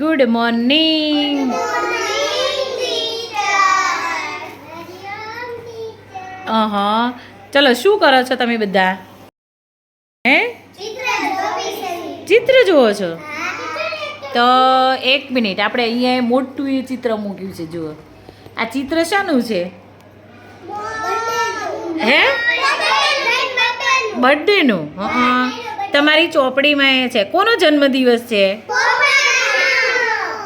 Good morning હા ચલો, શું કરો છો તમે બધા? હે? ચિત્ર જુઓ છો? તો એક મિનિટ, આપણે અહીંયા મોટું એ ચિત્ર મૂક્યું છે, જુઓ. આ ચિત્ર શાનું છે? હે? બર્થડેનું તમારી ચોપડીમાં એ છે. કોનો જન્મદિવસ છે?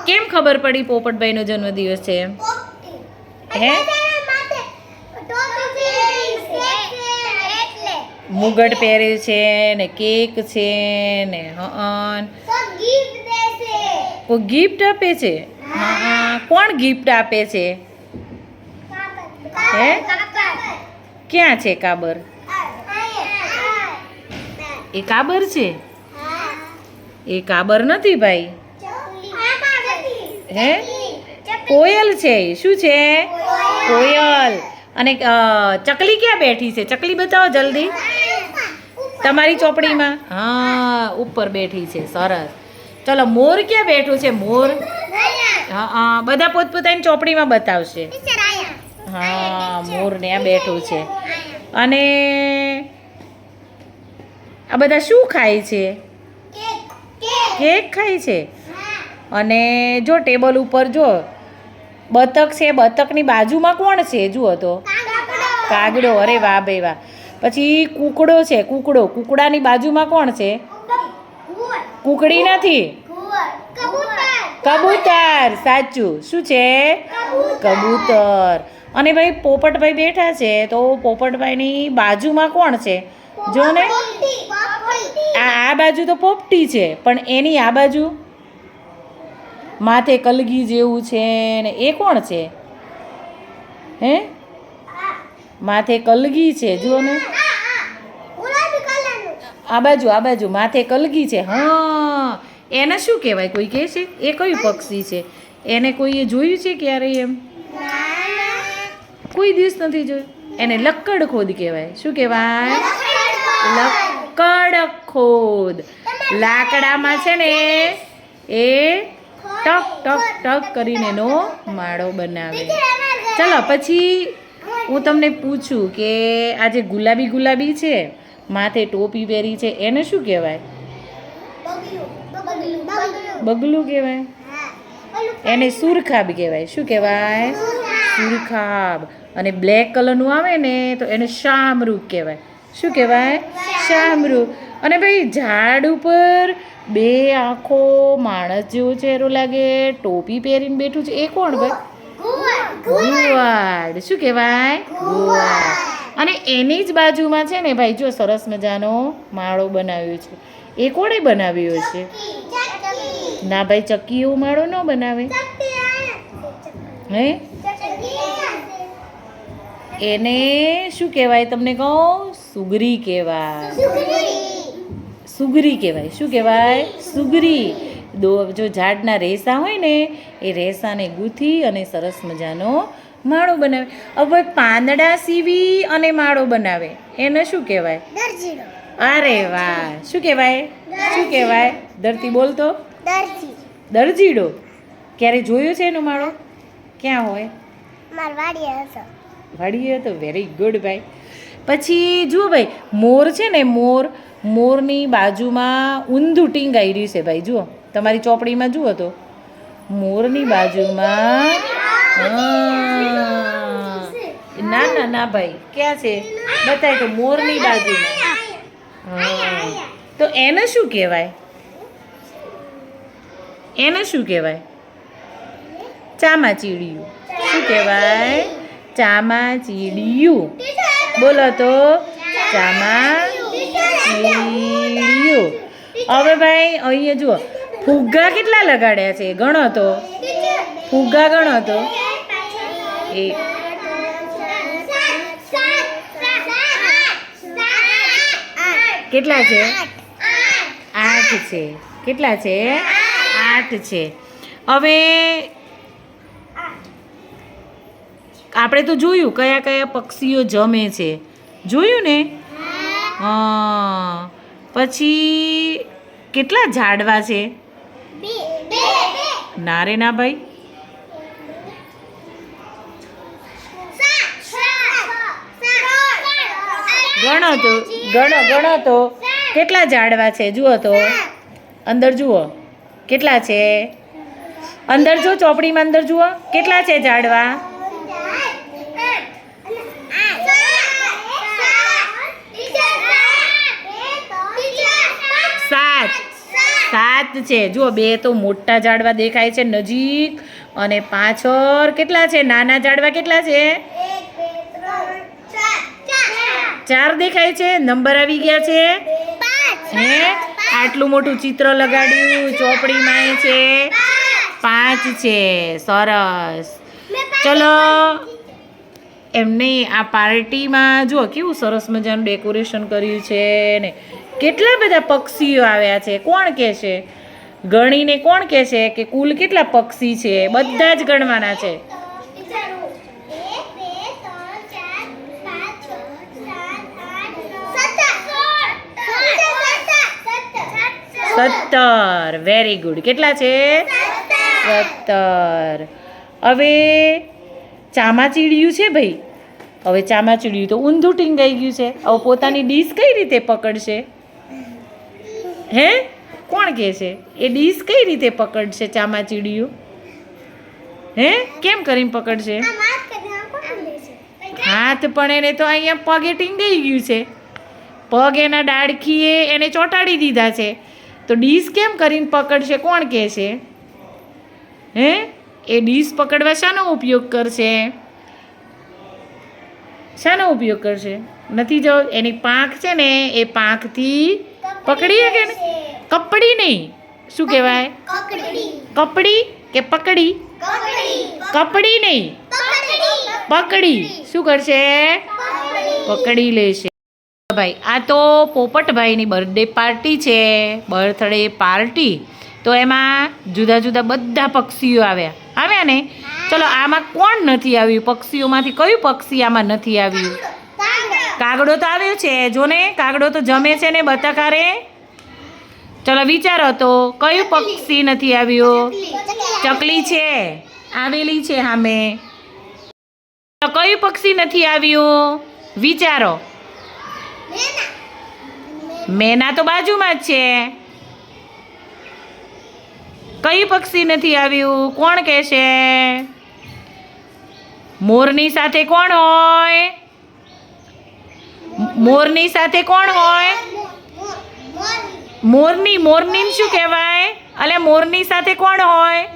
કેમ ખબર પડી પોપટભાઈનો જન્મદિવસ છે? હે? મુગટ પહેર્યું છે ને કેક છે ને હન કોઈ ગિફ્ટ આપે છે? હા. કોણ ગિફ્ટ આપે છે? હે? ક્યાં છે કાબર? એ કાબર છે? એ કાબર નથી ભાઈ? હે? કોયલ છે શું છે? કોયલ. અને ચકલી ક્યાં બેઠી છે? ચકલી બતાવો જલ્દી. તમારી ચોપડીમાં? હા ઉપર બેઠી છે. સરસ. ચલો મોર ક્યાં બેઠું છે? મોર? હા બધા પોતપોતાની ચોપડીમાં બતાવશે. હા મોર ત્યાં બેઠું છે. અને આ બધા શું ખાય છે? કેક. ખાય છે? અને જો ટેબલ ઉપર જો બતક છે બતકની બાજુમાં કોણ છે? જુઓ તો. કાગડો. અરે વાહ ભાઈ વાહ. પછી કૂકડો છે કૂકડો. કૂકડાની બાજુમાં કોણ છે? કૂકડી નથી. કબૂતર. સાચું. શું છે? કબૂતર. અને ભાઈ પોપટભાઈ બેઠા છે તો પોપટભાઈની બાજુમાં કોણ છે? જો ને આ આ બાજુ તો પોપટી છે પણ એની આ બાજુ? માથે કલગી જેવું છે ને એ કોણ છે? હે? માથે કલગી છે, જુઓ ને. આ બાજુ આ બાજુ, માથે કલગી છે. હા, એને શું કહેવાય? કોઈ કહે છે? એ કયું પક્ષી છે? એને કોઈએ જોયું છે ક્યારેય એમ? કોઈ દિવસ નથી જોયું. એને લક્કડ ખોદ કહેવાય. શું કહેવાય? લક્કડ ખોદ. લાકડામાં છે ને એ ટક ટક ટક કરીને એનો માળો બનાવે. ચલો, પછી હું તમને પૂછું કે આ જે ગુલાબી ગુલાબી છે, માથે ટોપી પહેરી છે, એને શું કહેવાય? બગલું કહેવાય? એને સુરખાબ કહેવાય. શું કહેવાય? સુરખાબ. અને બ્લેક કલરનું આવે ને, તો એને શામરૂખ કહેવાય. શું કહેવાય? શામરૂખ અને ભાઈ, ઝાડ ઉપર બે આંખો, માણસ જેવો ચહેરો લાગે, ટોપી પહેરીને બેઠું છે. એ કોણ ભાઈ? ગુવાડ. શું કહેવાય? ગુવાડ. અને એની જ બાજુમાં છે ને ભાઈ, જો સરસ મજાનો માળો બનાવ્યો છે. એ કોણે બનાવ્યો છે? ના ભાઈ, ચક્કી એવો માળો ન બનાવે. હે? એને શું કહેવાય તમને કહું? સુગરી કહેવાય. સુગરી કહેવાય. શું કહેવાય? સુગરી. દો જો ઝાડના રેસા હોય ને એ રેસાને ગૂંથી અને સરસ મજાનો માળો બનાવે. હવે પાંદડા સીવી અને માળો બનાવે. એને શું કહેવાય? અરે વાહ! શું કહેવાય? શું કહેવાય? ધરતી બોલતો દરજીડો. ક્યારે જોયો છે એનો માળો? ક્યાં હોય? વાડીએ તો વેરી ગુડ ભાઈ. પછી જુઓ ભાઈ મોર છે ને મોર મોરની બાજુમાં ઊંધું ટીંગ આવી રહ્યું છે ભાઈ, જુઓ, તમારી ચોપડીમાં જુઓ તો. મોરની બાજુમાં. ના ના ના ભાઈ, ક્યાં છે? બતાય તો, મોરની બાજુમાં. તો એને શું કહેવાય? એને શું કહેવાય? ચામાચીડિયું. શું કહેવાય? ચામાચીડિયું. બોલો તો ચામાચીડિયું હવે ભાઈ, અહીંયા જુઓ. ફુગ્ગા કેટલા લગાડ્યા છે? ગણો તો. ફુગ્ગા ગણો તો. એક, કેટલા છે? આઠ છે. કેટલા છે? આઠ છે. હવે આપણે તો જોયું કયા કયા પક્ષીઓ જમે છે. જોયું ને? પછી કેટલા ઝાડવા છે? ના રે ના ભાઈ. ગણો તો ગણો ગણો તો. કેટલા ઝાડવા છે? જુઓ તો. અંદર જુઓ. કેટલા છે? અંદર જો ચોપડીમાં અંદર જુઓ. કેટલા છે ઝાડવા? સાત છે. જુઓ બે તો મોટા ઝાડવા દેખાય છે નજીક અને પાછળ કેટલા છે? નાના ઝાડવા કેટલા છે? ચાર. દેખાય છે. નંબર આવી ગયા છે. હે? આટલું મોટું ચિત્ર લગાડ્યું. ચોપડીમાં છે. પાંચ. છે. સરસ. ચલો. એમને આ પાર્ટીમાં જુઓ કેવું સરસ મજાનું ડેકોરેશન કર્યું છે ને. કેટલા બધા પક્ષીઓ આવ્યા છે? કોણ કહે છે? ગણીને કોણ કહે છે કે કુલ કેટલા પક્ષી છે? બધા જ ગણવાના છે. સત્તર. વેરી ગુડ કેટલા છે? સત્તર. હવે ચામાચીડિયું છે ભાઈ? હવે ચામાચીડિયું તો ઊંધું ટીંગાઈ ગયું છે. હવે પોતાની ડીશ કઈ રીતે પકડશે? હે? કોણ કહે છે? એ ડીશ કઈ રીતે પકડશે ચામાચીડિયું? હે? કેમ કરીને પકડશે? હાથ પણ એને તો અહીંયા પગે ટીંગાઈ ગયું છે. પગ એના ડાળખીએ એને ચોંટાડી દીધા છે. તો ડીશ કેમ કરીને પકડશે? કોણ કહે છે? હે? એ ડીશ પકડવા શાનો ઉપયોગ કરશે? શાનો ઉપયોગ કરશે? નથી જો એની પાંખ છે ને એ પાંખથી પકડી કે ને કપડી નહીં. શું કહેવાય? કપડી કે પકડી? કપડી નહીં. પકડી. શું કરશે? પકડી. લેશે. ભાઈ આ તો પોપટભાઈની બર્થડે પાર્ટી છે. બર્થડે પાર્ટી તો એમાં જુદા જુદા બધા પક્ષીઓ આવ્યા. આવ્યા ને? ચલો આમાં કોણ નથી આવ્યું? પક્ષીઓમાંથી કયું પક્ષી આમાં નથી આવ્યું? કાગડો તો આવ્યો છે જો ને કાગડો તો જમે છે ને બતાકારે ચલો વિચારો તો કયું પક્ષી નથી આવ્યું? ચકલી. છે. આવેલી છે સામે. કયું પક્ષી નથી આવ્યું? વિચારો. મેના તો બાજુમાં જ છે. કયું પક્ષી નથી આવ્યું? કોણ કહેશે? મોરની સાથે કોણ હોય? મોરની સાથે કોણ હોય? મોરની મોરની શું કહેવાય? અલે, મોરની સાથે કોણ હોય?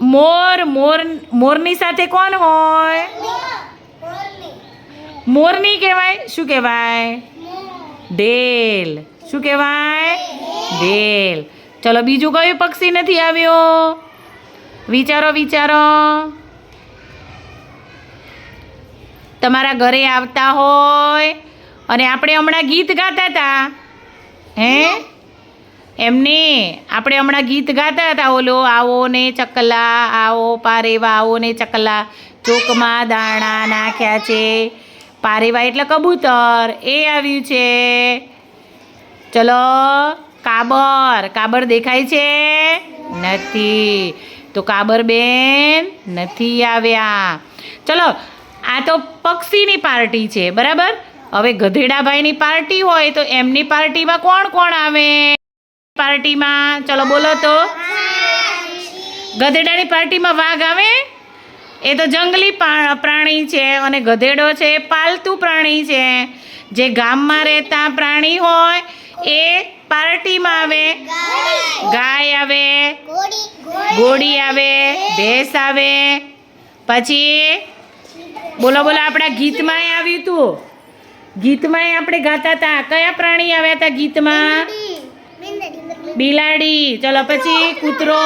મોર મોર, મોરની સાથે કોણ હોય? મોરની કહેવાય, શું કહેવાય? ઢેલ શું કહેવાય? ઢેલ ચલો, બીજું કયું પક્ષી નથી આવ્યું? વિચારો વિચારો. તમારા ઘરે આવતા હોય. અને આપણે હમણાં ગીત ગાતા હતા. હે? એમને આપણે હમણાં ગીત ગાતા હતા, ઓલો, આવો ને ચકલા, આવો પારેવા, આવો ને ચકલા, ચોકમાં દાણા નાખ્યા છે. પારેવા એટલે કબૂતર. એ આવ્યું છે. ચલો, કાબર. કાબર દેખાય છે? નથી. તો કાબર બેન નથી આવ્યા. ચલો આ તો પક્ષીની પાર્ટી છે બરાબર? હવે ગધેડાભાઈની પાર્ટી હોય તો એમની પાર્ટીમાં કોણ કોણ આવે? પાર્ટીમાં ચલો બોલો તો. ગધેડાની પાર્ટીમાં વાઘ આવે? એ તો જંગલી પ્રાણી છે અને ગધેડો છે એ પાલતુ પ્રાણી છે. જે ગામમાં રહેતા પ્રાણી હોય એ પાર્ટીમાં આવે. ગાય આવે ઘોડી આવે ભેંસ આવે. પછી બોલો બોલો આપણા ગીતમાં આવ્યું હતું ગીતમાં આપણે ગાતા હતા કયા પ્રાણી આવ્યા હતા ગીતમાં? બિલાડી. ચલો પછી કૂતરો.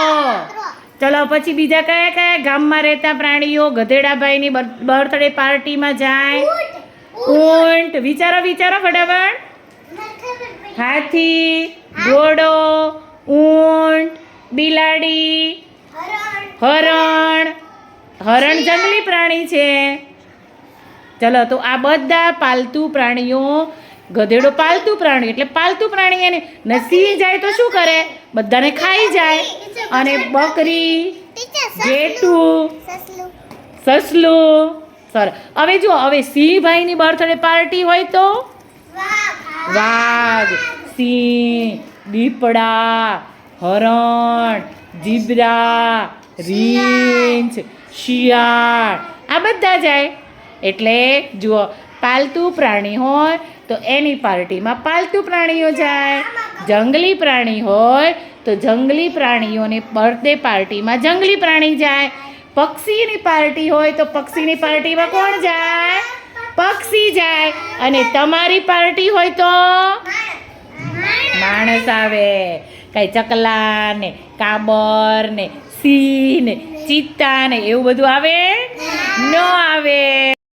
ચલો પછી બીજા કયા કયા ગામમાં રહેતા પ્રાણીઓ? ગધેડાભાઈની બર્થડે પાર્ટીમાં જાય. ઊંટ. વિચારો વિચારો ફટાફટ. હાથી ઘોડો ઊંટ બિલાડી હરણ. હરણ જંગલી પ્રાણી છે. ચલો, તો આ બધા પાલતુ પ્રાણીઓ, ગધેડો પાલતુ પ્રાણી એટલે પાલતુ પ્રાણી એને નસી જાય તો શું કરે? બધાને ખાઈ જાય. અને બકરી જેઠું સસલું. સર, હવે જો હવે સિંહભાઈની બર્થડે પાર્ટી હોય તો? વાઘ, સિંહ, દીપડા, હરણ, જીબરા, રીંછ, શિયાળ, આ બધા જાય. એટલે જુઓ, પાલતુ પ્રાણી હોય તો એની પાર્ટીમાં પાલતુ પ્રાણીઓ જાય. જંગલી પ્રાણી હોય તો જંગલી પ્રાણીઓની બર્થડે પાર્ટીમાં જંગલી પ્રાણી જાય. પક્ષીની પાર્ટી હોય તો પક્ષીની પાર્ટીમાં કોણ જાય? પક્ષી જાય. અને તમારી પાર્ટી હોય તો? માણસ આવે. કઈ ચકલા ને કાબર ને સિંહ ને ચિત્તા ને એવું બધું આવે? ન આવે.